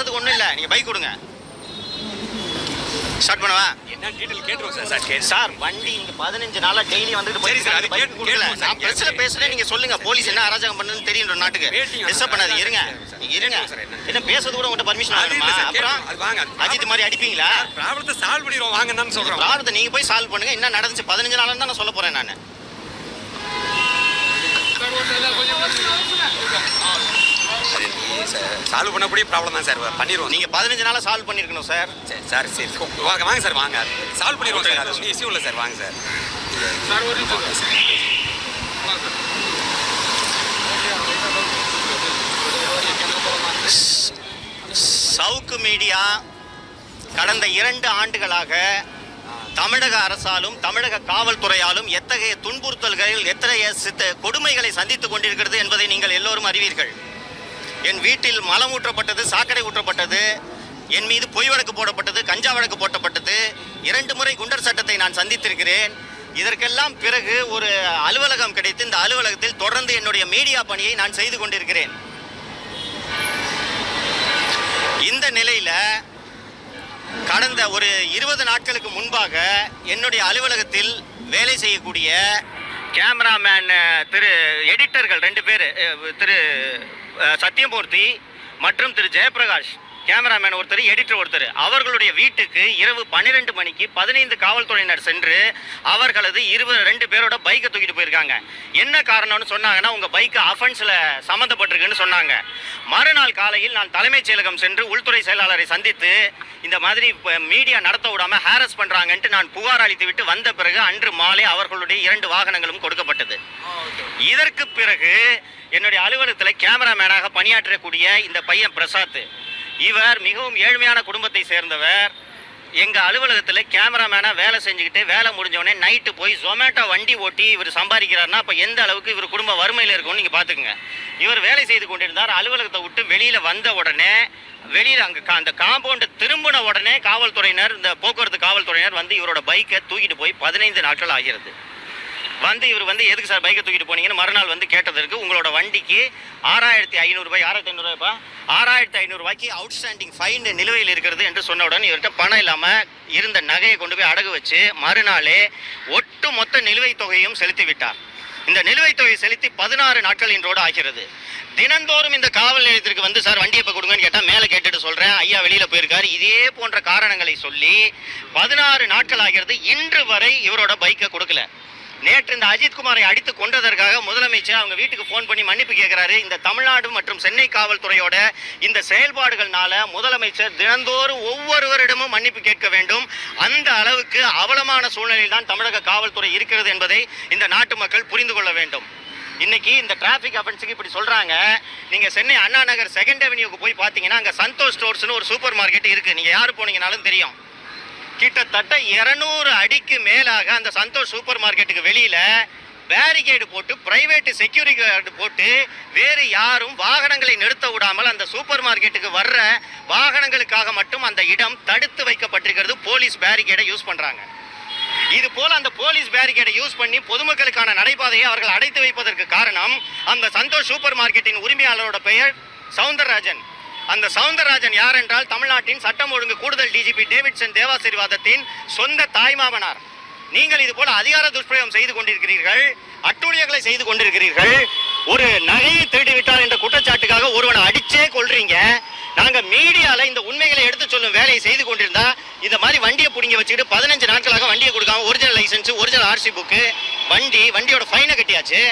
பேசுறதுக்கு ஒண்ணும் இல்ல. நீங்க பைக் கொடுங்க. ஸ்டார்ட் பண்ணவா? என்ன டீடைல் கேட்டுருவோம் சார். சார் கேட்டு சார் வண்டி இங்க பதினஞ்சு நாளா டெய்லி வந்துட்டு சரி சார், அது கேட்டு- கொடுக்கல. நான் பிரச்சனை பேசுறேன். நீங்க சொல்லுங்க. போலீஸ் என்ன அராஜகம் பண்ணுன்னு தெரியும் நாட்டுக்கு. டிஸ்டர்ப் பண்ணாது இருங்க இருங்க. சார், என்ன? பேசுறது கூட உங்கள்கிட்ட பர்மிஷன் சார், அப்புறம் வாங்க, அஜித் மாதிரி அடிப்பீங்களா? ப்ராப்ளத்தை சால்வ் பண்ணிடுவோம். வாங்கன்னு சொல்றோம். ப்ராப்ளத்தை நீங்க போய் சால்வ் பண்ணுங்க. என்ன நடந்துச்சு? பதினஞ்சு நாள் தான் நான் சொல்ல போறேன் நான். அது சார். சால்வ் பண்ணக்கூடிய ப்ராப்ளம் தான் சார். பண்ணிடுவோம் நீங்க பதினஞ்சு நாளா சால்வ் பண்ணிருக்கணும் சார். சரி சார் சரி. வாங்க வாங்க சார் வாங்க. சால்வ் பண்ணிடுவோம் சார். அது ஒன்றும் இஷ்யூ இல்லை சார். வாங்க சார். சவுக்கு மீடியா கடந்த இரண்டு ஆண்டுகளாக தமிழக அரசாலும் தமிழக காவல்துறையாலும் எத்தகைய துன்புறுத்தல்கள் எத்தகைய சித்த கொடுமைகளை சந்தித்துக் கொண்டிருக்கிறது என்பதை நீங்கள் எல்லோரும் அறிவீர்கள். என் வீட்டில் மலம் ஊற்றப்பட்டது சாக்கடை ஊற்றப்பட்டது என் மீது பொய் வழக்கு போடப்பட்டது கஞ்சா வழக்கு போட்டப்பட்டது இரண்டு முறை குண்டர் சட்டத்தை நான் சந்தித்திருக்கிறேன். இதற்கெல்லாம் பிறகு ஒரு அலுவலகம் கிடைத்து இந்த அலுவலகத்தில் தொடர்ந்து என்னுடைய மீடியா பணியை நான் செய்து கொண்டிருக்கிறேன். இந்த நிலையில் கடந்த ஒரு இருபது நாட்களுக்கு முன்பாக என்னுடைய அலுவலகத்தில் வேலை செய்யக்கூடிய கேமராமேன் திரு எடிட்டர்கள் ரெண்டு பேர் திரு சத்யமூர்த்தி மற்றும் திரு ஜெயபிரகாஷ். கேமராமேன் ஒருத்தர் எடிட்டர் ஒருத்தர். அவர்களுடைய வீட்டுக்கு இரவு பன்னிரெண்டு மணிக்கு பதினைந்து காவல்துறையினர் சென்று அவர்களது இருபது ரெண்டு பேரோட பைக்கை தூக்கிட்டு போயிருக்காங்க. என்ன காரணம்னு சொன்னாங்கன்னா உங்க பைக் அஃபென்ஸ்ல சம்மந்தப்பட்டிருக்குன்னு சொன்னாங்க. மறுநாள் காலையில் நான் தலைமைச் செயலகம் சென்று உள்துறை செயலாளரை சந்தித்து இந்த மாதிரி மீடியா நடத்த விடாம ஹாரஸ் பண்றாங்கன்ட்டு நான் புகார் அளித்து விட்டு வந்த பிறகு அன்று மாலை அவர்களுடைய இரண்டு வாகனங்களும் கொடுக்கப்பட்டது. இதற்கு பிறகு என்னுடைய அலுவலகத்தில் கேமராமேனாக பணியாற்றக்கூடிய இந்த பையன் பிரசாத். இவர் மிகவும் ஏழ்மையான குடும்பத்தை சேர்ந்தவர். எங்கள் அலுவலகத்தில் கேமராமேனாக வேலை செஞ்சுக்கிட்டு வேலை முடிஞ்சோடனே நைட்டு போய் ஜொமேட்டோ வண்டி ஓட்டி இவர் சம்பாதிக்கிறாருன்னா அப்போ எந்த அளவுக்கு இவர் குடும்ப வறுமையில் இருக்கும்னு நீங்கள் பார்த்துக்குங்க இவர் வேலை செய்து கொண்டிருந்தார். அலுவலகத்தை விட்டு வெளியில் வந்த உடனே வெளியில் அங்கே கா- அந்த காம்பவுண்டை திரும்பின உடனே காவல்துறையினர் இந்த போக்குவரத்து காவல்துறையினர் வந்து இவரோட பைக்கை தூக்கிட்டு போய் பதினைந்து நாட்கள் ஆகிறது. வந்து இவர் வந்து எதுக்கு சார் பைக்கை தூக்கிட்டு போனீங்கன்னு மறுநாள் வந்து கேட்டதற்கு உங்களோட வண்டிக்கு ஆறாயிரத்தி ஐநூறுபாய் ஆறாயிரத்தி ஐநூறுபாய்ப்பா ஆறாயிரத்தி ஐநூறுபாய்க்கு அவுட்ஸ்டாண்டிங் ஃபைன் நிலுவையில் இருக்கிறது என்று சொன்னவுடன் இவர்கிட்ட பணம் இல்லாமல் இருந்த நகையை கொண்டு போய் அடகு வச்சு மறுநாளே ஒட்டு மொத்த நிலுவைத் தொகையும் செலுத்தி விட்டார். இந்த நிலுவைத் தொகை செலுத்தி பதினாறு நாட்கள் இன்றோடு ஆகிறது. தினந்தோறும் இந்த காவல் நிலையத்திற்கு வந்து சார் வண்டி எப்போ கொடுங்கன்னு கேட்டால் மேலே கேட்டுட்டு சொல்கிறேன் ஐயா வெளியில் போயிருக்காரு. இதே போன்ற காரணங்களை சொல்லி பதினாறு நாட்கள் ஆகிறது. இன்று வரை இவரோட பைக்கை கொடுக்கல. நேற்று இந்த அஜித்குமாரை அடித்து கொண்டதற்காக முதலமைச்சர் அவங்க வீட்டுக்கு ஃபோன் பண்ணி மன்னிப்பு கேட்கிறாரு. இந்த தமிழ்நாடு மற்றும் சென்னை காவல்துறையோட இந்த செயல்பாடுகள்னால முதலமைச்சர் தினந்தோறும் ஒவ்வொருவரிடமும் மன்னிப்பு கேட்க வேண்டும். அந்த அளவுக்கு அவலமான சூழ்நிலையில் தான் தமிழக காவல்துறை இருக்கிறது என்பதை இந்த நாட்டு மக்கள் புரிந்து கொள்ள வேண்டும். இன்னைக்கு இந்த டிராஃபிக் அஃபென்ஸுக்கு இப்படி சொல்றாங்க. நீங்க சென்னை அண்ணா நகர் செகண்ட் அவென்யூக்கு போய் பார்த்தீங்கன்னா அங்க சந்தோஷ் ஸ்டோர்ஸ்னு ஒரு சூப்பர் மார்க்கெட் இருக்கு. நீங்க யார் போனீங்கனாலும் தெரியும். கிட்டத்தட்ட 200 அடிக்கு மேலாக அந்த சந்தோஷ் சூப்பர் மார்க்கெட்டுக்கு வெளியில பேரிகேடு போட்டு பிரைவேட் செக்யூரிட்டி கார்டு போட்டு வேறு யாரும் வாகனங்களை நிறுத்த விடாமல் அந்த சூப்பர் மார்க்கெட்டுக்கு வர்ற வாகனங்களுக்காக மட்டும் அந்த இடம் தடுத்து வைக்கப்பட்டிருக்கிறது. போலீஸ் பேரிகேடை யூஸ் பண்ணுறாங்க இது போல அந்த போலீஸ் பேரிகேடை யூஸ் பண்ணி பொதுமக்களுக்கான நடைபாதையை அவர்கள் அடைத்து வைப்பதற்கு காரணம் அந்த சந்தோஷ் சூப்பர் மார்க்கெட்டின் உரிமையாளரோட பெயர் சவுந்தரராஜன். அந்த சவுந்தரராஜன் யார் என்றால் தமிழ்நாட்டின் சட்டம் ஒழுங்கு கூடுதல் டிஜிபி டேவிட்சன் தேவாசிர்வாதத்தின் சொந்த தாய்மாமனார் நீங்கள் இது போல அதிகார துஷ்பிரயோகம் செய்து கொண்டிருக்கிறீர்கள் அட்டூழியங்களை செய்து கொண்டிருக்கிறீர்கள் ஒரு நகையை திருடி விட்டார் என்ற குற்றச்சாட்டுக்காக ஒருவனை அடிச்சே கொள்றீங்க நாங்க மீடியால இந்த உண்மைகளை எடுத்து சொல்லும் வேலையை செய்து கொண்டிருந்தா இந்த மாதிரி வண்டியை பிடிங்க வச்சுக்கிட்டு பதினஞ்சு நாட்களாக வண்டியை கொடுக்காம original licence original RC book வண்டி வண்டியோட ஃபைனை கட்டியாச்சு.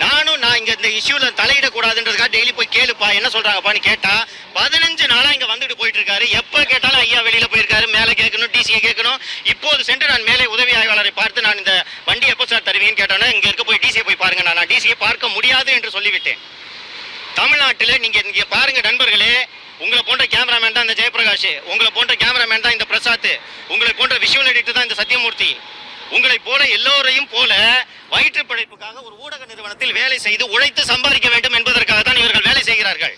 நானும் நான் இங்க இந்த இஷ்யூல தலையிடக்கூடாதுன்றதுக்காக டெய்லி போய் கேளுப்பா என்ன சொல்றாங்கப்பான்னு கேட்டா பதினஞ்சு நாளா இங்க வந்துட்டு போயிட்டு இருக்காரு எப்ப கேட்டாலும் ஐயா வெளியில போயிருக்காரு மேல கேட்கணும் டிசியை கேட்கணும். இப்போது சென்று நான் மேலே உதவி ஆய்வாளரை பார்த்து நான் இந்த வண்டி எப்போ சார் தருவீங்கன்னு கேட்டோன்னா இங்க இருக்க போய் டிசியை போய் பாருங்க நான். டிசியை பார்க்க முடியாது என்று சொல்லிவிட்டேன். தமிழ்நாட்டில் நீங்க இங்க பாருங்க நண்பர்களே உங்களை போன்ற கேமராமேன் தான் இந்த ஜெயபிரகாஷ் உங்களை போன்ற கேமராமேன் தான் இந்த பிரசாத் உங்களை போன்ற விஷுவல் எடிட்டர் தான் இந்த சத்யமூர்த்தி உங்களை போல எல்லோரையும் போல வயிற்று பிழைப்புக்காக ஒரு ஊடக நிறுவனத்தில் வேலை செய்து உழைத்து சம்பாதிக்க வேண்டும் என்பதற்காக தான் இவர்கள் வேலை செய்கிறார்கள்.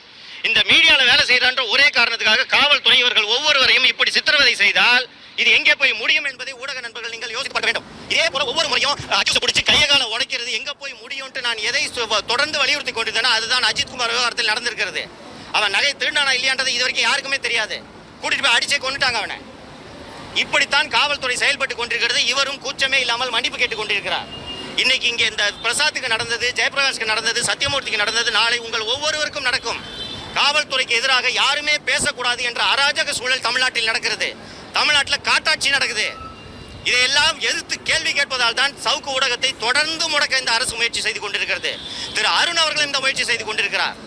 இந்த மீடியாவில் வேலை செய்கிறான்ற ஒரே காரணத்துக்காக காவல்துறை இவர்கள் ஒவ்வொருவரையும் இப்படி சித்திரவதை செய்தால் இது எங்கே போய் முடியும் என்பதை ஊடக நண்பர்கள் நீங்கள் யோசிக்கப்பட வேண்டும். இதே போல ஒவ்வொரு முறையும் அஜித் பிடிச்சி கையகால உடைக்கிறது எங்க போய் முடியும்ட்டு நான் எதை தொடர்ந்து வலியுறுத்தி கொண்டிருந்தேனோ அதுதான் அஜித் குமார் விவகாரத்தில் நடந்திருக்கிறது. அவன் நகை திருடானா இல்லையான்றது இது வரைக்கும் யாருக்குமே தெரியாது. கூட்டிட்டு போய் அடிச்சே கொண்டுட்டாங்க அவனை. இப்படித்தான் காவல்துறை செயல்பட்டு கொண்டிருக்கிறது. இவரும் கூச்சமே இல்லாமல் மன்னிப்பு கேட்டுக் கொண்டிருக்கிறார். இன்னைக்கு இங்கே இந்த பிரசாத்துக்கு நடந்தது ஜெயபிரகாஷ்க்கு நடந்தது சத்யமூர்த்திக்கு நடந்தது நாளை உங்கள் ஒவ்வொருவருக்கும் நடக்கும். காவல்துறைக்கு எதிராக யாருமே பேசக்கூடாது என்ற அராஜக சூழல் தமிழ்நாட்டில் நடக்கிறது. தமிழ்நாட்டில் காட்டாட்சி நடக்குது. இதையெல்லாம் எதிர்த்து கேள்வி கேட்பதால் தான் சவுக்கு ஊடகத்தை தொடர்ந்து முடக்க இந்த அரசு முயற்சி செய்து கொண்டிருக்கிறது. திரு அருண் அவர்கள் இந்த முயற்சி செய்து கொண்டிருக்கிறார்.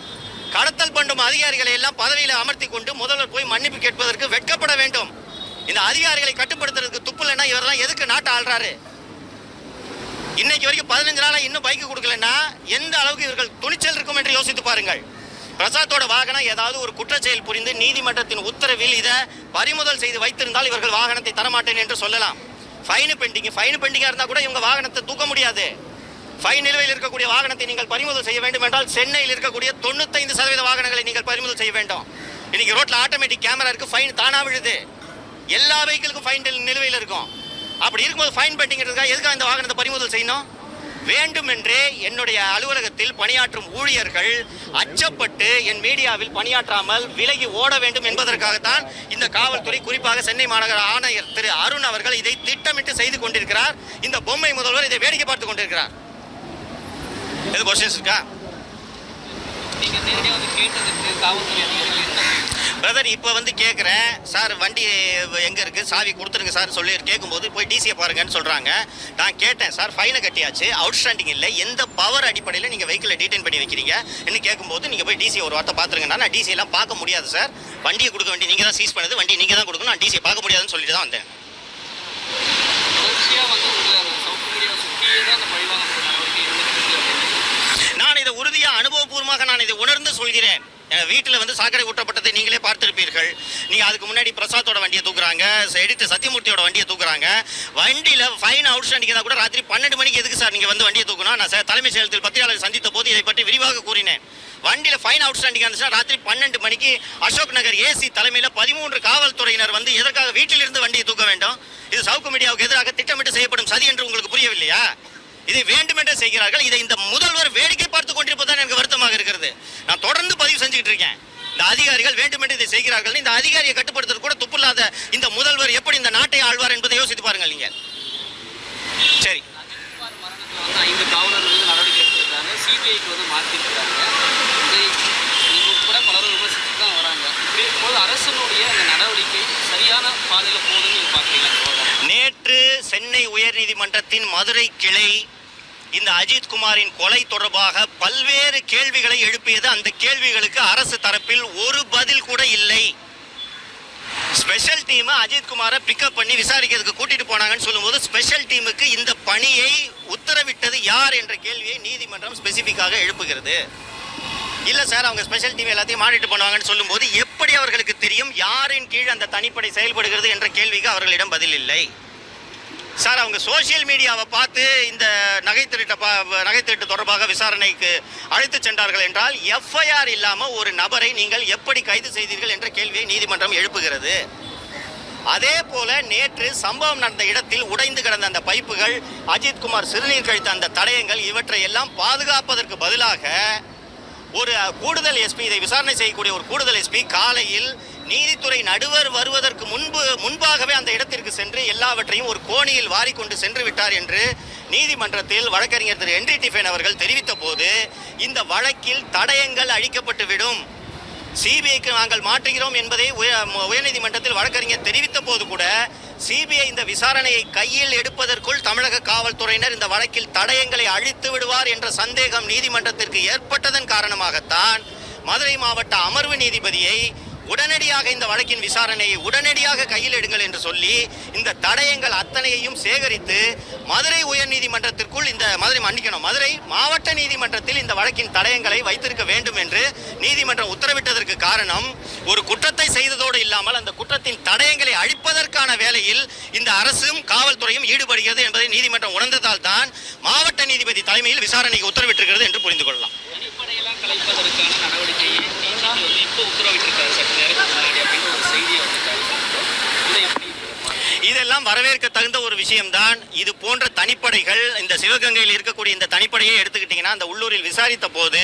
கடத்தல் பண்ணும் அதிகாரிகளை எல்லாம் பதவியில் அமர்த்தி கொண்டு முதல்வர் போய் மன்னிப்பு கேட்பதற்கு வெட்கப்பட வேண்டும். இந்த அதிகாரிகளை கட்டுப்படுத்துறதுக்கு துப்பு இல்லைன்னா இவரெல்லாம் எதுக்கு நாட்டை ஆள்றாரு? இன்னைக்கு வரைக்கும் பதினஞ்சு நாளாக இன்னும் பைக் கொடுக்கலன்னா எந்த அளவுக்கு இவர்கள் துணிச்சல் இருக்கும் என்று யோசித்து பாருங்கள். பிரசாத்தோட வாகனம் ஏதாவது ஒரு குற்றச்செயல் புரிந்து நீதிமன்றத்தின் உத்தரவில் இதை பறிமுதல் செய்து வைத்திருந்தால் இவர்கள் வாகனத்தை தரமாட்டேன் என்று சொல்லலாம். ஃபைனு பெண்டிங் ஃபைனு பெண்டிங்காக இருந்தால் கூட இவங்க வாகனத்தை தூக்க முடியாது. ஃபைன் நிலுவையில் இருக்கக்கூடிய வாகனத்தை நீங்கள் பறிமுதல் செய்ய வேண்டும் என்றால் சென்னையில் இருக்கக்கூடிய தொண்ணூத்தைந்து சதவீத வாகனங்களை நீங்கள் பறிமுதல் செய்ய வேண்டும். இன்னைக்கு ரோட்டில் ஆட்டோமேட்டிக் கேமரா இருக்குது ஃபைன் தானாக விழுது. எல்லா வெஹிக்கிளுக்கும் ஃபைன் நிலுவையில் இருக்கும். அப்படி இருக்கும்போது ஃபைன் பெட்டிங்கிறதுக்காக எதுக்காக இந்த வாகனத்தை பறிமுதல் செய்யணும்? வேண்டுமென்றே என்னுடைய அலுவலகத்தில் பணியாற்றும் ஊழியர்கள் அச்சப்பட்டு என் மீடியாவில் பணியாற்றாமல் விலகி ஓட வேண்டும் என்பதற்காகத்தான் இந்த காவல்துறை குறிப்பாக சென்னை மாநகர ஆணையர் திரு அருண் அவர்கள் இதை திட்டமிட்டு செய்து கொண்டிருக்கிறார். இந்த பொம்மை முதல்வர் இதை வேடிக்கை பார்த்து கொண்டிருக்கிறார். எது கொஸ்டின்ஸ் இருக்கா நீங்க நேரடியாக வந்து கேட்டதுக்கு காவல்துறை அதிகாரிகள் என்ன பிரதர் இப்போ வந்து கேட்குறேன் சார் வண்டி எங்கே இருக்குது சாவி கொடுத்துருங்க சார் சொல்லி கேட்கும்போது போய் டிசியை பாருங்கன்னு சொல்கிறாங்க நான் கேட்டேன். சார் ஃபைனை கட்டியாச்சு. அவுட்ஸ்டாண்டிங் இல்லை. எந்த பவர் அடிப்படையில் நீங்கள் வெஹிக்கிளை டீடைன் பண்ணி வைக்கிறீங்க? என்ன கேட்கும்போது நீங்கள் போய் டிசி ஒரு வார்த்தை பார்த்துருங்கன்னா நான் டிசியெல்லாம் பார்க்க முடியாது சார். வண்டியை கொடுக்க வேண்டிய நீங்கள் தான் சீஸ் பண்ணது. வண்டி நீங்கள் தான் கொடுக்கணும். நான் டிசியை பார்க்க முடியாதுன்னு சொல்லிட்டு தான் வந்தேன் தொடர்ச்சியாக வந்து உங்களை சவுத் மீடியாவை சுற்றியே தான் அந்த பழிவாங்க நடவடிக்கை இருந்துட்டு இருக்கு அப்படின்னு நான் இதை உறுதியாக நான் இதை உணர்ந்து சொல்கிறேன். வீட்டில் வந்து சாக்கடை ஊற்றப்பட்டதை நீங்களே பார்த்திருப்பீர்கள். நீங்கள் அதுக்கு முன்னாடி பிரசாத்தோட வண்டியை தூக்குறாங்க எடுத்து சத்தியமூர்த்தியோட வண்டியை தூக்குறாங்க. வண்டியில் ஃபைன் அவுட்ஸ்டாண்டிங் கூட ராத்திரி பன்னெண்டு மணிக்கு எதுக்கு சார் நீங்கள் வந்து வண்டியை தூக்கணும் நான் சார் செயலத்தில் பத்திரிகையாளர் சந்தித்த போது இதை பற்றி விரிவாக கூறினேன். வண்டியில் ஃபைன் அவுட்ஸ்டாண்டிங் இருந்துச்சுன்னா ராத்திரி பன்னெண்டு மணிக்கு அசோக் நகர் ஏசி தலைமையில் பதிமூன்று காவல்துறையினர் வந்து எதற்காக வீட்டிலிருந்து வண்டியை தூக்க வேண்டும்? இது சவுக்கு மீடியாவுக்கு எதிராக திட்டமிட்டு செய்யப்படும் சதி என்று உங்களுக்கு புரியவில்லையா? இதை வேண்டுமென்றே செய்கிறார்கள். இதை இந்த முதல்வர் வேடிக்கை பார்த்து கொண்டிருப்பதுதான் எனக்கு வருத்தமாக இருக்கிறது. நான் தொடர்ந்து பதிவு செஞ்சுக்கிட்டு இருக்கேன். இந்த அதிகாரிகள் வேண்டுமென்று இதை செய்கிறார்கள். இந்த அதிகாரியை கட்டுப்படுத்துறது கூட துப்பில்லாத இந்த முதல்வர் எப்படி இந்த நாட்டை ஆழ்வார் என்பதை யோசித்து பாருங்கள் நீங்கள் சரி. அஜித்குமார் மரணத்தில் வந்து ஐந்து காவலர்கள் மீது நடவடிக்கை எடுத்திருக்காங்க சிபிஐக்கு வந்து மாற்றிருக்காங்க இதை உட்பட பலரும் விமர்சித்து தான் வராங்க இப்படி இருக்கும்போது அரசனுடைய அந்த நடவடிக்கை சரியான பாதையில் போகுதுன்னு நீங்கள் பார்க்குறீங்க நேற்று சென்னை உயர்நீதிமன்றத்தின் மதுரை கிளை இந்த அஜித் குமாரின் கொலை தொடர்பாக பல்வேறு கேள்விகளை எழுப்பியது அந்த கேள்விகளுக்கு அரசு தரப்பில் ஒரு பதில் கூட இல்லை. ஸ்பெஷல் டீம் அஜித் குமாரை பிக்கப் பண்ணி விசாரிக்கிறதுக்கு கூட்டிட்டு போனாங்கன்னு சொல்லும்போது ஸ்பெஷல் டீமுக்கு இந்த பணியை உத்தரவிட்டது யார் என்ற கேள்வியை நீதிமன்றம் ஸ்பெசிஃபிக்காக எழுப்புகிறது. இல்ல சார் அவங்க ஸ்பெஷல் டீம் எல்லாத்தையும் மானிட்டர் பண்ணுவாங்கன்னு சொல்லும்போது எப்படி அவர்களுக்கு தெரியும் யாரின் கீழ் அந்த தனிப்படை செயல்படுகிறது என்ற கேள்விக்கு அவர்களிடம் பதில் இல்லை. சார் அவங்க சோஷியல் மீடியாவை பார்த்து இந்த நகை திருட்ட பா நகை திருட்டு தொடர்பாக விசாரணைக்கு அழைத்து சென்றார்கள் என்றால் எஃப்ஐஆர் இல்லாமல் ஒரு நபரை நீங்கள் எப்படி கைது செய்தீர்கள் என்ற கேள்வியை நீதிமன்றம் எழுப்புகிறது. அதே போல நேற்று சம்பவம் நடந்த இடத்தில் உடைந்து கிடந்த அந்த பைப்புகள் அஜித்குமார் சிறுநீர் கழித்த அந்த தடயங்கள் இவற்றை எல்லாம் பாதுகாப்பதற்கு பதிலாக ஒரு கூடுதல் எஸ்பி இதை விசாரணை செய்யக்கூடிய ஒரு கூடுதல் எஸ்பி காலையில் நீதித்துறை நடுவர் வருவதற்கு முன்பு முன்பாகவே அந்த இடத்திற்கு சென்று எல்லாவற்றையும் ஒரு கோணியில் வாரிக்கொண்டு சென்று விட்டார் என்று நீதிமன்றத்தில் வழக்கறிஞர் திரு என்டி டிஃபன் அவர்கள் தெரிவித்த போது இந்த வழக்கில் தடயங்கள் அழிக்கப்பட்டுவிடும் சிபிஐக்கு நாங்கள் மாற்றுகிறோம் என்பதை உய- உயர்நீதிமன்றத்தில் வழக்கறிஞர் தெரிவித்த போது கூட சிபிஐ இந்த விசாரணையை கையில் எடுப்பதற்குள் தமிழக காவல்துறையினர் இந்த வழக்கில் தடயங்களை அழித்து விடுவார் என்ற சந்தேகம் நீதிமன்றத்திற்கு ஏற்பட்டதன் காரணமாகத்தான் மதுரை மாவட்ட அமர்வு நீதிபதியை உடனடியாக இந்த வழக்கின் விசாரணையை உடனடியாக கையில் எடுங்கள் என்று சொல்லி இந்த தடயங்கள் அத்தனையையும் சேகரித்து மதுரை உயர்நீதிமன்றத்திற்குள் இந்த மதுரை மன்னிக்கணும். மதுரை மாவட்ட நீதிமன்றத்தில் இந்த வழக்கின் தடயங்களை வைத்திருக்க வேண்டும் என்று நீதிமன்றம் உத்தரவிட்டதற்கு காரணம் ஒரு குற்றத்தை செய்ததோடு இல்லாமல் அந்த குற்றத்தின் தடயங்களை அழிப்பதற்கான வேலையில் இந்த அரசும் காவல்துறையும் ஈடுபடுகிறது என்பதை நீதிமன்றம் உணர்ந்ததால் தான் மாவட்ட நீதிபதி தலைமையில் விசாரணைக்கு உத்தரவிட்டிருக்கிறது என்று புரிந்து கொள்ளலாம். தனிப்படையெல்லாம் கலைப்பதற்கான நடவடிக்கையை டிஜிபி வந்து இப்போ உத்தரவிட்டிருக்காரு சற்று நேரத்துக்கு முன்னாடி அப்படின்னு ஒரு செய்தியை வந்து கேள்விப்பட்டோம். இதை எப்படி பார்க்கறீங்க? இதெல்லாம் இதெல்லாம் வரவேற்க தகுந்த ஒரு விஷயம்தான். இது போன்ற தனிப்படைகள் இந்த சிவகங்கையில் இருக்கக்கூடிய இந்த தனிப்படையை எடுத்துக்கிட்டிங்கன்னா அந்த உள்ளூரில் விசாரித்த போது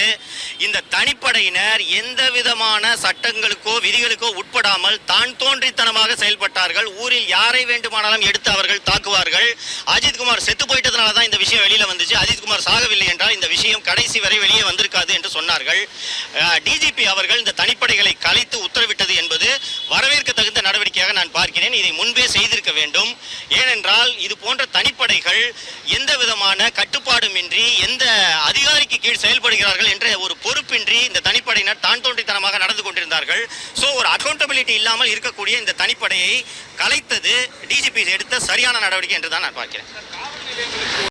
இந்த தனிப்படையினர் எந்த விதமான சட்டங்களுக்கோ விதிகளுக்கோ உட்படாமல் தான் தோன்றித்தனமாக செயல்பட்டார்கள். ஊரில் யாரை வேண்டுமானாலும் எடுத்து அவர்கள் தாக்குவார்கள். அஜித்குமார் செத்து போயிட்டதுனால தான் இந்த விஷயம் வெளியில வந்துச்சு. அஜித்குமார் சாகவில்லை என்றால் இந்த விஷயம் கடைசி வரை வெளியே வந்திருக்காது என்று சொன்னார்கள். டிஜிபி அவர்கள் இந்த தனிப்படைகளை கலைத்து உத்தரவிட்டது என்பது வரவேற்க தகுந்த நடவடிக்கையாக நான் பார்க்கிறேன். இதை முன்பே செய்திருக்க வேண்டும். ஏனென்றால் இது போன்ற தனிப்படைகள் எந்த விதமான கட்டுப்பாடுமின்றி எந்த அதிகாரிக்கு கீழ் செயல்படுகிறார்கள் என்ற ஒரு பொறுப்பின்றி இந்த தனிப்படையினர் தான் தோன்றித்தனமாக நடந்து கொண்டிருந்தார்கள். ஸோ ஒரு அக்கௌண்டபிலிட்டி இல்லாமல் இருக்கக்கூடிய இந்த தனிப்படையை கலைத்தது டிஜிபி எடுத்த சரியான நடவடிக்கை என்று தான் நான் பார்க்கிறேன்.